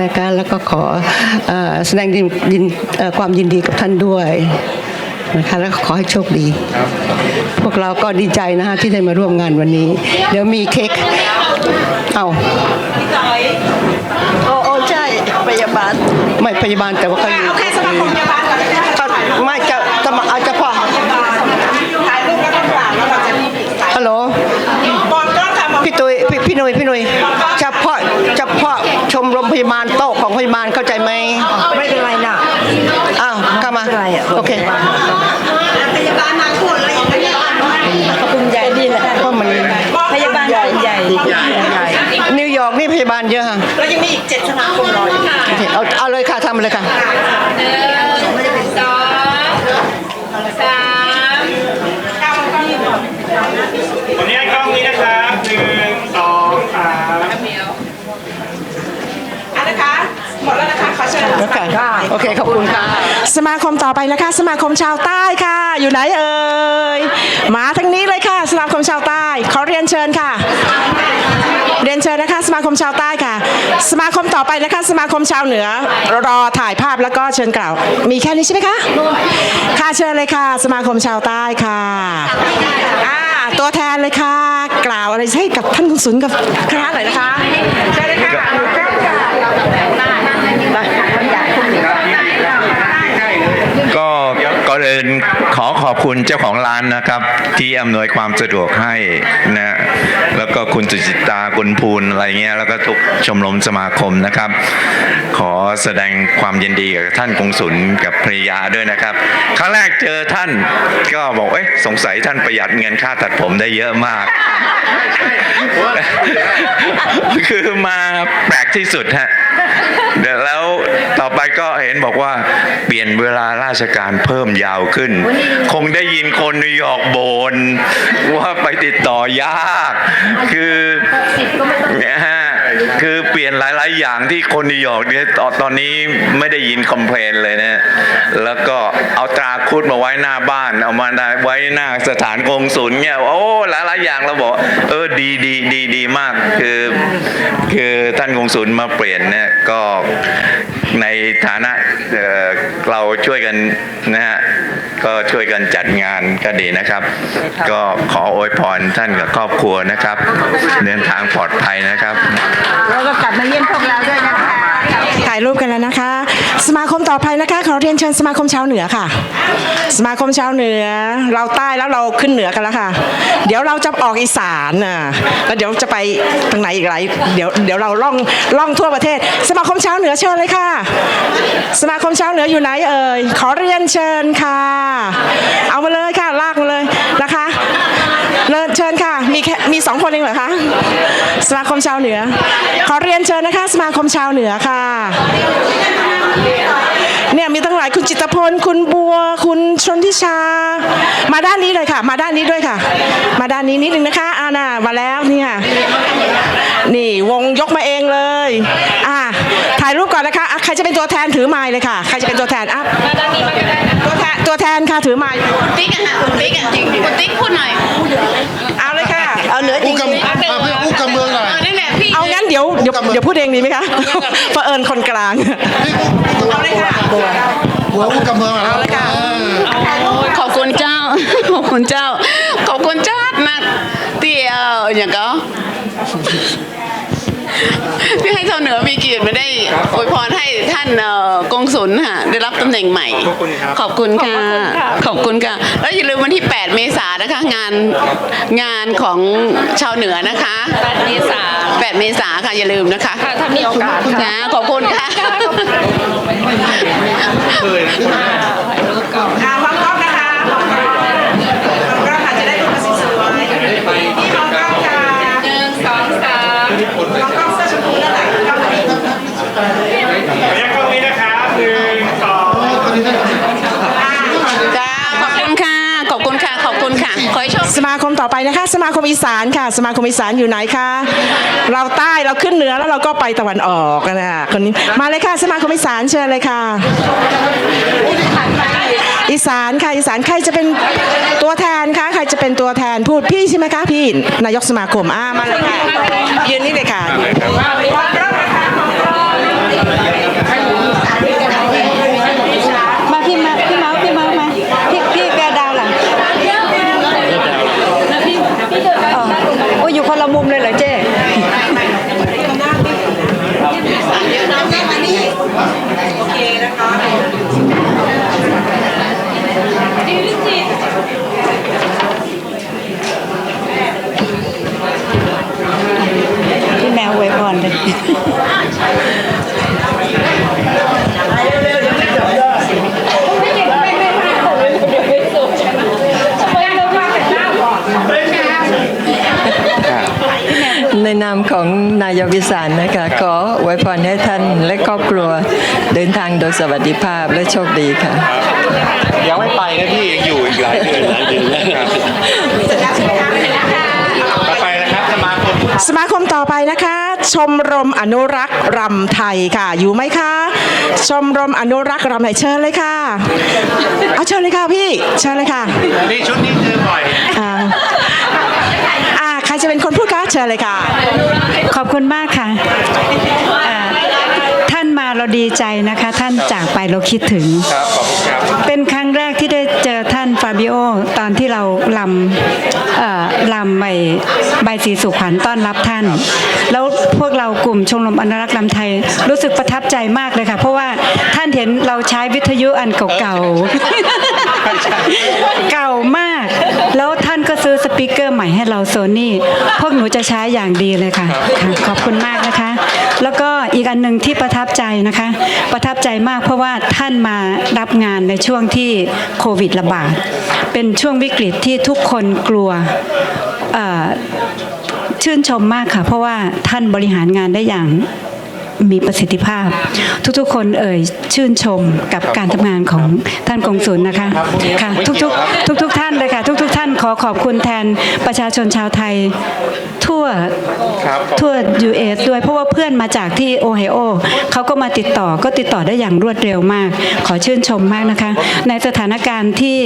นะคะแล้วก็ขอเอ่อแสดงยินยินเอ่อความยินดีกับท่านด้วยนะคะแล้วก็ขอให้โชคดี พวกเราก็ดีใจนะฮะที่ได้มาร่วมงานวันนี้ เดี๋ยวมีเค้กเอาโอ้โอ้ใช่พยาบาล ไม่พยาบาลแต่ว่าเขาอยู่เอาแค่สมาคมพยาบาลก่อนนะคะเขาไม่จะจะมาเอาเฉพาะถ่ายรูปแล้วก็กล่าวแล้วเราจะรีบใส่ฮัลโหลบอลกล้องค่ะบอลพี่ตุ้ยพี่พี่หนุ่ยพี่หนุ่ยเฉพาะเฉพาะชม รมพยาบาลโต๊ะของพยาบาลเข้าใจไหมไม่เป็นไรนะอ้าวเข้ามาไม่เป็นไรอะโอเคพยาบาลนางพูดอะไรอย่างเงี้ยขอบคุณใหญ่ดีแหละเพราะมันพยาบาลใหญ่ใหญ่ใหญ่นิวยอร์กนี่พยาบาลเยอะค่ะแล้วยังมีอีกเจ็ดสมาคมรออยู่โอเคเอาเอาเลยค่ะทำเลยค่ะ สองสาม วันนี้กล้องนี้นะครับหนึ่งสองสาม อันนะคะหมดแล้วนะคะขอเชิญ โอเคโอเคขอบคุณค่ะ สมาคมต่อไปนะคะ สมาคมชาวใต้ค่ะ อยู่ไหนเอ่ยมาทางนี้เลยค่ะ สมาคมชาวใต้ขอเรียนเชิญค่ะ เรียนเชิญนะคะ สมาคมชาวใต้ค่ะ สมาคมต่อไปนะคะ สมาคมชาวเหนือรอถ่ายภาพแล้วก็เชิญกล่าว มีแค่นี้ใช่ไหมคะค่ะเชิญเลยค่ะ สมาคมชาวใต้ค่ะอ่าตัวแทนเลยค่ะ กล่าวอะไรให้กับท่านคุณสุนกับคณะหน่อยนะคะเชิญเลยค่ะ ก็ก่ อื่นขอขอบคุณเจ้าของร้านนะครับ ที่อำนวยความสะดวกให้นะแล้วก็คุณสุจิตาคุณภูลอะไรเงี้ยแล้วก็ทุกชมรมสมาคมนะครับ ขอแสดงความยินดีกับท่านกงสุลกับภรรยาด้วยนะครับ ครั้งแรกเจอท่านก็บอกเอ๊ะสงสัยท่านประหยัดเงินค่าตัดผมได้เยอะมากคือมาแปลกที่สุดฮะเดี๋ยวแล้วต่อไปก็เห็นบอกว่า เปลี่ยนเวลาราชการเพิ่มยาวขึ้น คงได้ยินคนนิวยอร์กบนว่าไปติดต่อยาก คือเนี่ยฮะคือเปลี่ยนหลาย ๆ อย่างที่คนนิวยอร์กเนี่ยตอนตอนนี้ไม่ได้ยินคอมเพลนเลยนะ แล้วก็เอาตราคุดมาไว้หน้าบ้าน เอามาไว้หน้าสถานกงสุลเนี่ยโอ้หลาย ๆ อย่างเราบอก เออดีดีดีดีมาก คือ คือท่านกงสุลมาเปลี่ยนเนี่ยก็ ในฐานะเอ่อเราช่วยกันนะฮะก็ช่วยกันจัดงานก็ดีนะครับ ก็ขออวยพรท่านกับครอบครัวนะครับ เดินทางปลอดภัยนะครับ แล้วก็กลับมาเยี่ยมพวกเราด้วยนะคะ ถ่ายรูปกันแล้วนะคะ สมาคมต่อไปนะคะ ขอเรียนเชิญสมาคมชาวเหนือค่ะ สมาคมชาวเหนือ เราใต้แล้วเราขึ้นเหนือกันแล้วค่ะ เดี๋ยวเราจะออกอีสานน่ะแล้วเดี๋ยวจะไปทางไหนอีกหลายเดี๋ยวเดี๋ยวเราล่องล่องทั่วประเทศ สมาคมชาวเหนือเชิญเลยค่ะ สมาคมชาวเหนืออยู่ไหนเอ่ยขอเรียนเชิญค่ะ เอามาเลยค่ะลากมาเลยนะคะเริญเชิญ มีแค่มีสองคนเองเหรอคะสมาคมชาวเหนือ ขอเรียนเชิญนะคะ สมาคมชาวเหนือค่ะ เนี่ยมีตั้งหลายคุณจิตรพล คุณบัว คุณชนทิชา มาด้านนี้เลยค่ะ มาด้านนี้ด้วยค่ะ มาด้านนี้นิดนึงนะคะอาน่ามาแล้วเนี่ยนี่วงยกมาเองเลย อ่าถ่ายรูปก่อนนะคะอะใครจะเป็นตัวแทนถือไม้เลยค่ะใครจะเป็นตัวแทนอะตัวแทนตัวแทนค่ะถือไม้ติ๊กอะค่ะคุณติ๊กอะจริงคุณติ๊กพูดหน่อยเอา เลยค่ะเอาเหนือจริงอู้กำอะเพื่อนอู้กำเมืองหน่อยเออนั่นแหละพี่เอางั้นเดี๋ยวเดี๋ยวเดี๋ยวพูดเองดีไหมคะเผอิญคนกลางเอาเลยค่ะหัวอู้กำเมืองหน่อยเอาเลยค่ะ ขอบคุณเจ้า ขอบคุณเจ้า ขอบคุณเจ้ามากที่เอออย่างก็ ที่ให้ชาวเหนือมีเกียรติมาได้อวยพรให้ท่านเอ่อกงสุลค่ะ ได้รับตำแหน่งใหม่ ขอบคุณครับ ขอบคุณค่ะ ขอบคุณค่ะ แล้วอย่าลืมวันที่ 8 เมษายนนะคะ งานงานของชาวเหนือนะคะ 8 เมษา8 เมษาค่ะอย่าลืมนะคะ ค่ะถ้ามีโอกาสนะขอบคุณค่ะ อ่ามองกล้องนะคะมองกล้องมองกล้องค่ะจะได้รูปมาสวยๆนี่มองกล้องค่ะหนึ่งสองสามมองกล้องเสื้อชมพูนั่นแหละกล้องไหน วันนี้กล้องนี้นะครับหนึ่งสอง จ้าขอบคุณค่ะ ขอบคุณค่ะ ขอบคุณค่ะ ขอให้โชค สมาคมต่ อไปนะคะ สมาคมอีสานค่ะ สมาคมอีสานอยู่ไหนคะ เราใต้เราขึ้นเหนือแล้วเราก็ไปตะวันออกนะคะคนนี้มาเลยค่ะ สมาคมอีสานเชิญเลยค่ะ อีสานค่ะอีสานใครจะเป็นตัวแทนคะใครจะเป็นตัวแทนพูดพี่ใช่ไหมคะพี่นายกสมาคมอ่ามาเลยค่ะยืนนี่เลยค่ะ ในนามของนายกวิสารนะคะขอไว้พรให้ท่านและครอบครัวเดินทางโดยสวัสดิภาพและโชคดีค่ะ ยังไม่ไปนะพี่ยังอยู่อีกหลายเดือนหลายเดือนไปนะครับสมาคมสมาคมต่อไปนะคะ ชมรมอนุรักษ์รำไทยค่ะ อยู่ไหมคะ ชมรมอนุรักษ์รำไทยเชิญเลยค่ะเอาเชิญเลยค่ะพี่เชิญเลยค่ะนี่ชุดนี้คือบ่อยอ่าอ่าใครจะเป็นคนพูดคะเชิญเลยค่ะ ขอบคุณมากค่ะ ดีใจนะคะท่านจากไปเราคิดถึง ครับขอบคุณครับเป็นครั้งแรกที่ได้เจอท่านฟาบิโอตอนที่เราลำเอ่อลำใบใบสีสุขวัญต้อนรับท่าน แล้วพวกเรากลุ่มชมรมอนุรักษ์ลำไทย รู้สึกประทับใจมากเลยค่ะ เพราะว่าท่านเห็นเราใช้วิทยุอันเก่าๆ เก่ามาก แล้วท่านก็ซื้อสปีกเกอร์ใหม่ให้เราโซนี่พวกหนูจะใช้อย่างดีเลยค่ะค่ะขอบคุณมากนะคะ แล้วก็ อีกอันหนึ่งที่ประทับใจนะคะ ประทับใจมากเพราะว่าท่านมารับงานในช่วงที่โควิดระบาด เป็นช่วงวิกฤตที่ทุกคนกลัวชื่นชมมากค่ะ เพราะว่าท่านบริหารงานได้อย่าง มีประสิทธิภาพ ทุกๆ คนเอ่ยชื่นชมกับการทำงานของท่านกงสุลนะคะค่ะทุกๆทุกๆท่านเลยค่ะทุกๆ ท่านขอขอบคุณแทนประชาชนชาวไทยทั่วครับทั่ว US ด้วยเพราะว่าเพื่อนมาจากที่โอไฮโอเขาก็มาติดต่อก็ติดต่อได้อย่างรวดเร็วมาก ขอชื่นชมมากนะคะ ในสถานการณ์ที่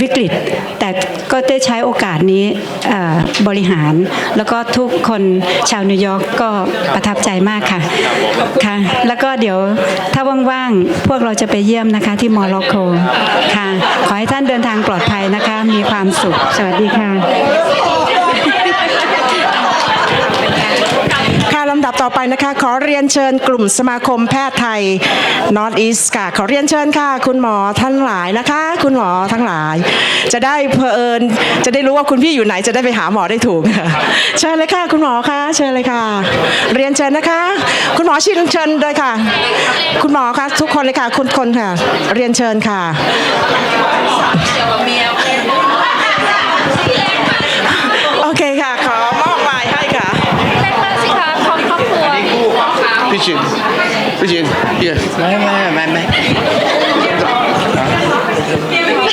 วิกฤต แต่ก็ได้ใช้โอกาสนี้เอ่อบริหาร แล้วก็ทุกคนชาวนิวยอร์กก็ประทับใจมากค่ะค่ะ แล้วก็เดี๋ยวถ้าว่างๆ พวกเราจะไปเยี่ยมนะคะที่มอร็อกโกค่ะ ขอให้ท่านเดินทางปลอดภัยนะคะ มีความสุข สวัสดีค่ะ ค่ะลำดับต่อไปนะคะ ขอเรียนเชิญกลุ่มสมาคมแพทย์ไทย North East ค่ะ ขอเรียนเชิญค่ะ คุณหมอทั้งหลายนะคะ คุณหมอทั้งหลาย จะได้เพอเอิญจะได้รู้ว่าคุณพี่อยู่ไหนจะได้ไปหาหมอได้ถูกเชิญเลยค่ะ คุณหมอคะเชิญเลยค่ะ เรียนเชิญนะคะ คุณหมอชิญเชิญเลยค่ะ คุณหมอคะทุกคนเลยค่ะคุณคนค่ะ เรียนเชิญค่ะ โอเคค่ะ ขอมอบหมายให้ค่ะ พี่ชินพี่ชินเยี่ยไม่ไม่ไม่ไม่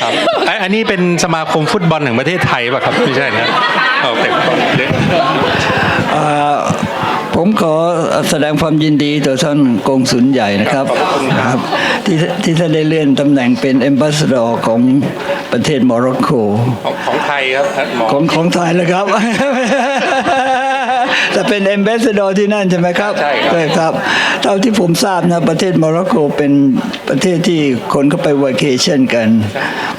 ครับไอ้อันนี้เป็นสมาคมฟุตบอลแห่งประเทศไทยป่ะครับไม่ใช่นะเอาเต็มเด็กเอ่อผมขอแสดงความยินดีต่อท่านกงสุลใหญ่นะครับครับที่ที่ท่านได้เลื่อนตำแหน่งเป็น a m b a s s a d o r ของประเทศโมร็อกโกของของไทยครับท่านหมอของของไทยแล้วครับ แต่เป็น a m b a s s a d o r ที่นั่นใช่ไหมครับใช่ครับใช่ครับ เท่าที่ผมทราบนะ ประเทศโมร็อกโกเป็นประเทศที่คนเข้าไปว a เคชั่นกัน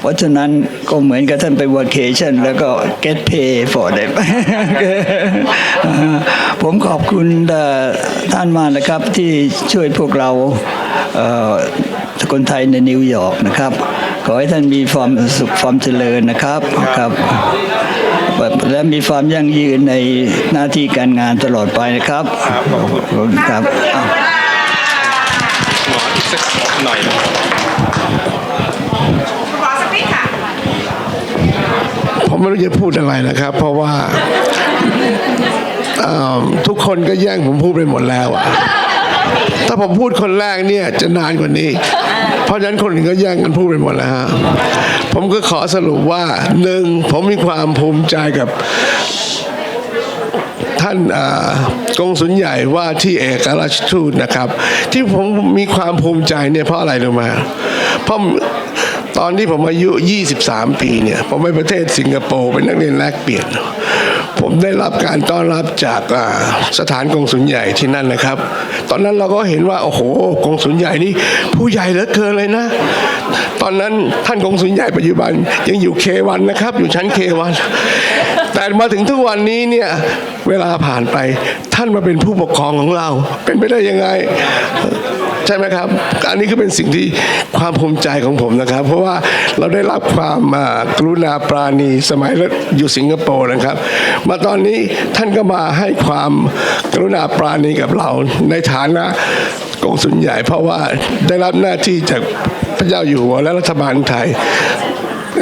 เพราะฉะนั้นก็เหมือนกับท่านไปว a เคชั่นแล้วก็ get pay for them ผมขอบคุณเอ่อท่านมากนะครับที่ช่วยพวกเราเอ่อคนไทยในนิวยอร์กนะครับ ขอให้ท่านมีความสุขความเจริญนะครับครับ และมีความยั่งยืนในหน้าที่การงานตลอดไปนะครับขอบคุณครับอ้าวหมออีกสักหน่อยผมไม่รู้จะพูดอะไรนะครับ เพราะว่าเอ่อทุกคนก็แย่งผมพูดไปหมดแล้วอะถ้าผมพูดคนแรกเนี่ยจะนานกว่านี้ เพราะฉะนั้นคนอื่นก็แย่งกันพูดไปหมดแล้วฮะ ผมก็ขอสรุปว่าหนึ่งผมมีความภูมิใจกับท่านอ่ากงสุลใหญ่ว่าที่เอกราชทูตนะครับ ที่ผมมีความภูมิใจเนี่ยเพราะอะไรรู้ไหมเพราะตอนที่ผมอายุ 23 ปีเนี่ย ผมไปประเทศสิงคโปร์เป็นนักเรียนแลกเปลี่ยน ผมได้รับการต้อนรับจากสถานกงสุลใหญ่ที่นั่นนะครับ ตอนนั้นเราก็เห็นว่าโอ้โหกงสุลใหญ่นี่ผู้ใหญ่เหลือเกินเลยนะ ตอนนั้นท่านกงสุลใหญ่ปัจจุบันยังอยู่เควันนะครับ อยู่ชั้นเควัน มาถึงทุกวันนี้เนี่ยเวลาผ่านไปท่านมาเป็นผู้ปกครองของเรา เป็นไปได้ยังไง ใช่ไหมครับ อันนี้คือเป็นสิ่งที่ความภูมิใจของผมนะครับ เพราะว่าเราได้รับความกรุณาปราณีสมัยอยู่สิงคโปร์นะครับ มาตอนนี้ท่านก็มาให้ความกรุณาปราณีกับเราในฐานะกองสุลใหญ่ เพราะว่าได้รับหน้าที่จากพระเจ้าอยู่หัวและรัฐบาลไทย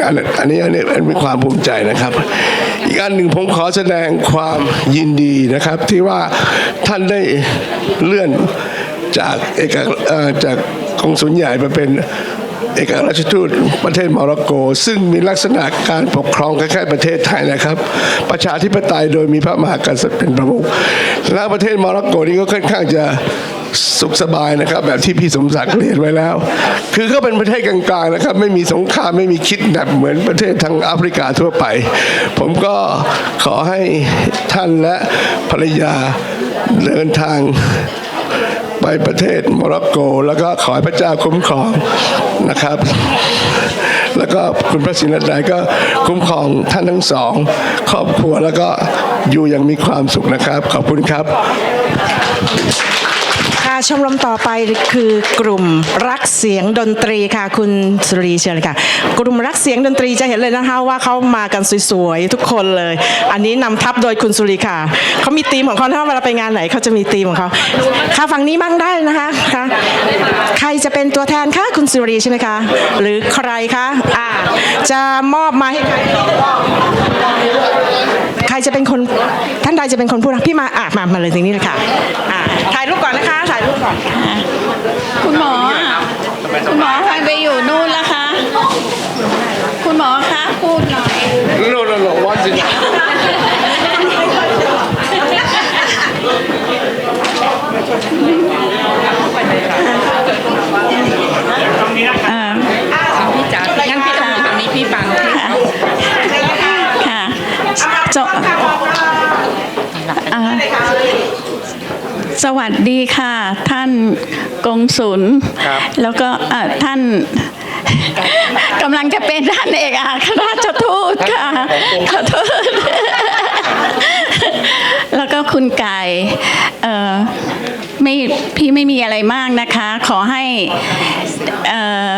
อันนี้อันนี้อันมีความภูมิใจนะครับ อีกอันหนึ่งผมขอแสดงความยินดีนะครับ ที่ว่าท่านได้เลื่อนจากเอกจากกองสุลใหญ่มาเป็นเอกอัครราชทูตประเทศโมร็อกโก ซึ่งมีลักษณะการปกครองคล้ายๆประเทศไทยนะครับ ประชาธิปไตยโดยมีพระมหากษัตริย์เป็นประมุขและประเทศโมร็อกโกนี่ก็ค่อนข้างจะ สุขสบายนะครับ แบบที่พี่สมศักดิ์เรียนไว้แล้ว คือก็เป็นประเทศกลางๆนะครับ ไม่มีสงครามไม่มีคิดแบบเหมือนประเทศทางแอฟริกาทั่วไป ผมก็ขอให้ท่านและภรรยาเดินทางไปประเทศโมร็อกโก แล้วก็ขอให้พระเจ้าคุ้มครองนะครับ แล้วก็คุณพระศรีนตรัยก็คุ้มครองท่านทั้งสอง ครอบครัวแล้วก็อยู่อย่างมีความสุขนะครับ ขอบคุณครับ ชมรมต่อไปคือกลุ่มรักเสียงดนตรีค่ะ คุณสุรีเชิญเลยค่ะ กลุ่มรักเสียงดนตรีจะเห็นเลยนะคะว่าเขามากันสวยๆทุกคนเลย อันนี้นำทัพโดยคุณสุรีค่ะเขามีธีมของเขาถ้าเวลาไปงานไหนเขาจะมีธีมของเขาค่ะฝั่งนี้มั่งได้นะคะค่ะใครจะเป็นตัวแทนคะคุณสุรีใช่ไหมคะ หรือใครคะอ่าจะมอบมาให้ใครใครจะเป็นคนท่านใดจะเป็นคนพูดพี่มาอะมามาเลยตรงนี้เลยค่ะอ่าถ่ายรูปก่อนนะคะถ่ายอนคุณหมอคุณหมอใครไปอยู่นู่นล้วคะ คุณหมอคะพูดหน่อย No, no, no. Once in a จ๋างั้นพี่ต้องอยู่ตรงนี้พี่ฟังค่ะค่ะจบอ่าส วัสดีค่ะ ท่านกงสุลแล้วก็เอ่อท่านกำลังจะเป็นท่านเอกอัครราชทูตค่ะขอโทษแล้วก็คุณไก่เอ่อไม่พี่ไม่มีอะไรมากนะคะ ขอให้เอ่อ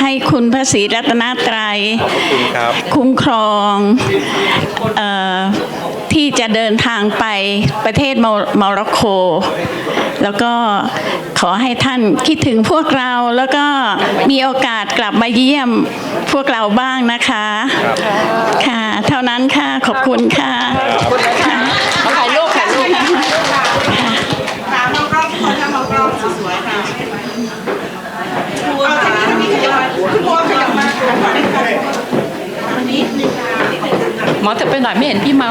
ให้คุณพระศรีรัตนตรัย คุ้มครองเอ่อ ที่จะเดินทางไปประเทศโมโมร็อกโก แล้วก็ขอให้ท่านคิดถึงพวกเราแล้วก็มีโอกาสกลับมาเยี่ยมพวกเราบ้างนะคะ ค่ะ เท่านั้นค่ะ ขอบคุณค่ะถ่ายรูปถ่ายรูปตามองกล้องคนทำมองกล้องสวยๆค่ะเอาทางนี้ทางนี้ขยับมาคุณพ่อขยับมาหมอจะไปหน่อยไม่เห็นพี่เมา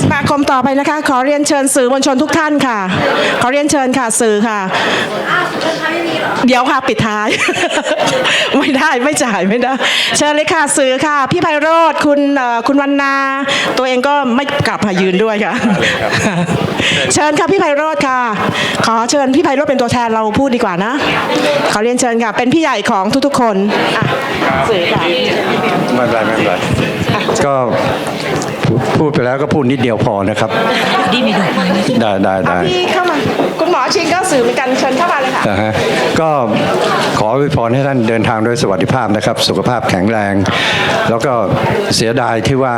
สมาคมต่อไปนะคะ ขอเรียนเชิญสื่อมวลชนทุกท่านค่ะ ขอเรียนเชิญค่ะสื่อค่ะ เดี๋ยวค่ะปิดท้าย ไม่ได้ไม่จ่ายไม่ได้ เชิญเลยค่ะสื่อค่ะ พี่ไพโรธคุณเอ่อคุณวันนา ตัวเองก็ไม่กลับมายืนด้วยค่ะ เชิญค่ะพี่ไพโรธค่ะ ขอเชิญพี่ไพโรธเป็นตัวแทนเราพูดดีกว่านะ ขอเรียนเชิญค่ะ เป็นพี่ใหญ่ของทุกๆคนอะสื่อค่ะไม่เป็นไรไม่เป็นไรก็ พูดพูดไปแล้วก็พูดนิดเดียวพอนะครับ ดีมีดอกไม้ได้ได้ได้พี่เข้ามาคุณหมอชิงก็สื่อเหมือนกันเชิญเข้ามาเลยค่ะนะฮะก็ขออวยพรให้ท่านเดินทางโดยสวัสดิภาพนะครับ สุขภาพแข็งแรง แล้วก็เสียดายที่ว่า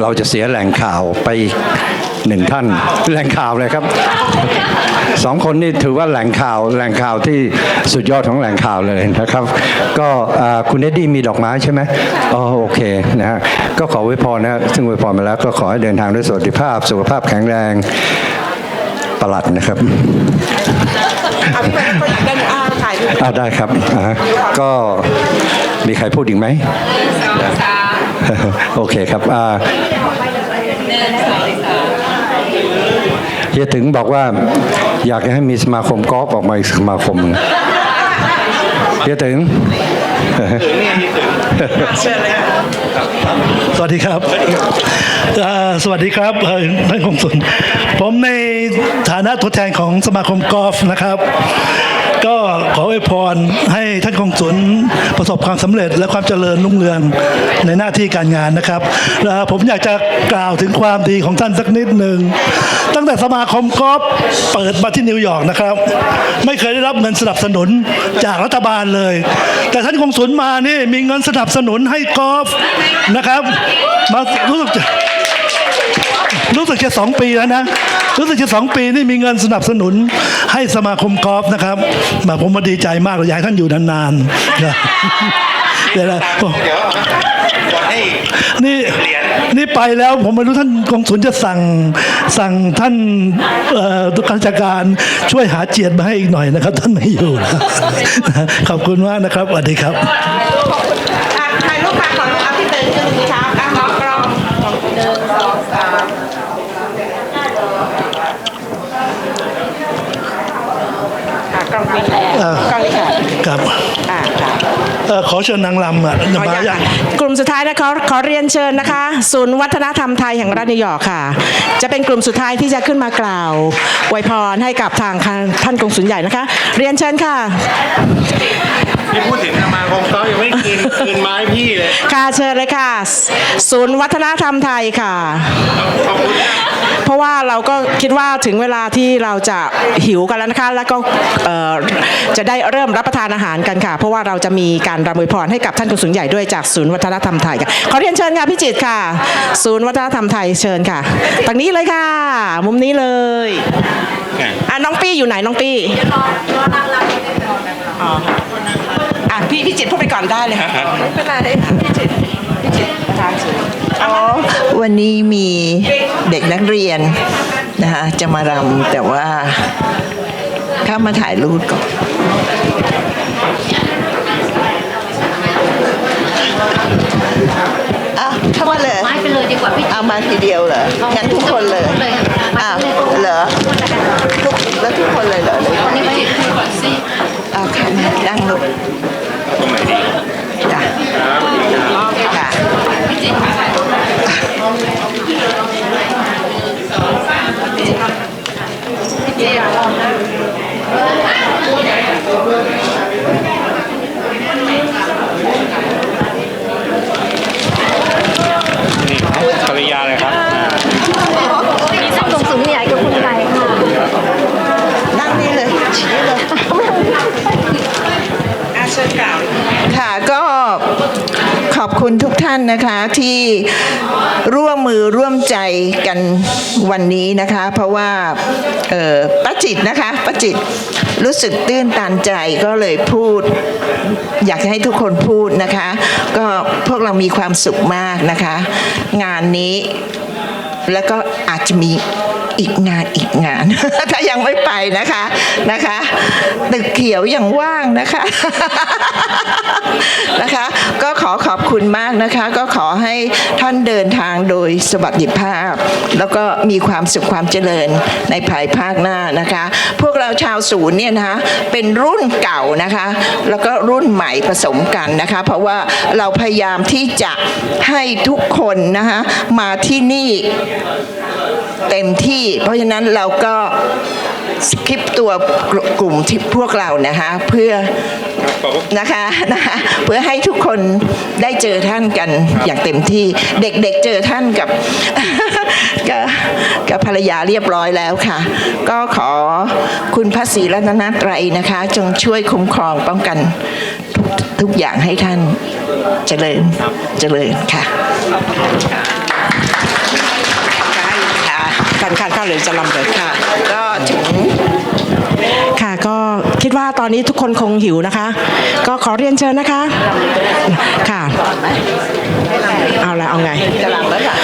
เราจะเสียแหล่งข่าวไปอีกหนึ่งท่านแหล่งข่าวเลยครับ สองคนนี่ถือว่าแหล่งข่าวแหล่งข่าวที่สุดยอดของแหล่งข่าวเลยนะครับ ก็อ่าคุณเอ็ดดี้มีดอกไม้ใช่ไหมอ๋อโอเคนะฮะก็ขออวยพรนะฮะซึ่งอวยพรมาแล้วก็ขอให้เดินทางด้วยสวัสดิภาพ สุขภาพแข็งแรงประหลัดนะครับเอาพี่ไพโรธเขาอยากได้อ่าถ่ายรูปอ่าได้ครับอ่าฮะก็มีใครพูดอีกไหมโอเคครับอ่าเฮียถึงบอกว่า อยากจะให้มีสมาคมกอล์ฟออกมาอีกสมาคมหนึ่งเพียถึงสวัสดีครับ สวัสดีครับเอ่อท่านคงสุนผมในฐานะตัวแทนของสมาคมกอล์ฟนะครับ ก็ขออวยพรให้ท่านกงสุลประสบความสำเร็จและความเจริญรุ่งเรืองในหน้าที่การงานนะครับเอ่อผมอยากจะกล่าวถึงความดีของท่านสักนิดหนึ่งตั้งแต่สมาคมกอล์ฟเปิดมาที่นิวยอร์กนะครับ ไม่เคยได้รับเงินสนับสนุนจากรัฐบาลเลย แต่ท่านกงสุลมานี่มีเงินสนับสนุนให้กอล์ฟนะครับ มารู้สึกจะรู้สึกจะสองปีแล้วนะ รู้สึกจะสองปีนี่มีเงินสนับสนุน ให้สมาคมกอล์ฟนะครับแบบผมมาดีใจมากเลยอยากให้ท่านอยู่นานๆนะเดี๋ยวนะผมเดี๋ยวก่อนให้นี่นี่ไปแล้วผมไม่รู้ท่านกองสุนจะสั่งสั่งท่านเอ่อการจัดการช่วยหาเจียดมาให้อีกหน่อยนะครับ ท่านไม่อยู่นะขอบคุณมากนะครับสวัสดีครับถ่ายรูปค่ะขอรูปเอาที่ตื่นขึ้นเช้าอะมองกล้องหนึ่งสองสามอะ กล้องนี้เอ่อกล้องนี้ค่ะครับ อ่าค่ะ เอ่อขอเชิญนางลำอะขออนุมาญาตอย่างค่ะกลุ่มสุดท้ายนะคะขอเรียนเชิญนะคะ ศูนย์วัฒนธรรมไทยแห่งรัฐนิวยอร์กค่ะ จะเป็นกลุ่มสุดท้ายที่จะขึ้นมากล่าวอวยพรให้กับทางท่านกงสุลใหญ่นะคะ เรียนเชิญค่ะพี่พูดถึงสมาคมเขายังไม่คืนคืนไม้พี่เลยค่ะเชิญเลยค่ะ ศูนย์วัฒนธรรมไทยค่ะเพราะว่าเราก็คิดว่าถึงเวลาที่เราจะหิวกันแล้วนะคะ แล้วก็เอ่อจะได้เริ่มรับประทานอาหารกันค่ะ เพราะว่าเราจะมีการรำอวยพรให้กับท่านกุศลใหญ่ด้วยจากศูนย์วัฒนธรรมไทยค่ะขอเรียนเชิญค่ะพี่จิตรค่ะ ศูนย์วัฒนธรรมไทยเชิญค่ะตรงนี้เลยค่ะ มุมนี้เลยอะน้องปี้อยู่ไหนน้องปี้อ๋ออะพี่พี่จิตรพูดไปก่อนได้เลยค่ะไม่เป็นไรพี่จิตรพี่จิตรประธานศูนย์อ๋อวันนี้มีเด็กนักเรียนนะคะจะมารำแต่ว่า เข้ามาถ่ายรูปก่อน อ้าวเข้ามาเลยไม่ไปเลยดีกว่าพี่เอามาทีเดียวเหรองั้นทุกคนเลยอ้าวเหรอทุกแล้วทุกคนเลยเหรอเลยนี่ไม่อ้าวค่ะมานั่งลงตรงไหนดีจ้ะค่ะนี่ภรรยาเลยครับอ่า มีสองสูงใหญ่กับคุณใหญ่ค่ะ นั่งนี่เลยชี้เลย อาเชิญกล่าว ค่ะก็ข อบคุณทุกท่านนะคะที่ร่วมมือร่วมใจกันวันนี้นะคะ เพราะว่าป้าจิตนะคะป้าจิตรู้สึกตื้นตันใจก็เลยพูด อยากให้ทุกคนพูดนะคะ ก็พวกเรามีความสุขมากนะคะ งานนี้แล้วก็อาจจะมี อีกงานอีกงาน ถ้ายังไม่ไปนะคะนะคะตึกเขียวยังว่างนะคะนะคะ ก็ขอขอบคุณมากนะคะ ก็ขอให้ท่านเดินทางโดยสวัสดิภาพ แล้วก็มีความสุขความเจริญในภายภาคหน้านะคะ พวกเราชาวศูนย์เนี่ยนะคะเป็นรุ่นเก่านะคะ แล้วก็รุ่นใหม่ผสมกันนะคะ เพราะว่าเราพยายามที่จะให้ทุกคนนะคะมาที่นี่ เต็มที่ เพราะฉะนั้นเราก็สคิปตัวกลุ่มที่พวกเรานะคะเพื่อนะคะนะคะเพื่อให้ทุกคนได้เจอท่านกันอย่างเต็มที่เด็กๆเจอท่านกับกับกับภรรยาเรียบร้อยแล้วค่ะ ก็ขอคุณพระศรีรัตนตรัยนะคะ จงช่วยคุ้มครองป้องกันทุกทุกอย่างให้ท่านเจริญเจริญค่ะ การข้าวเหลือจะลำเลยค่ะ ก็ถึงค่ะก็คิดว่าตอนนี้ทุกคนคงหิวนะคะ ก็ขอเรียนเชิญนะคะ ค่ะ เอาละเอาไง จะลำแล้วค่ะ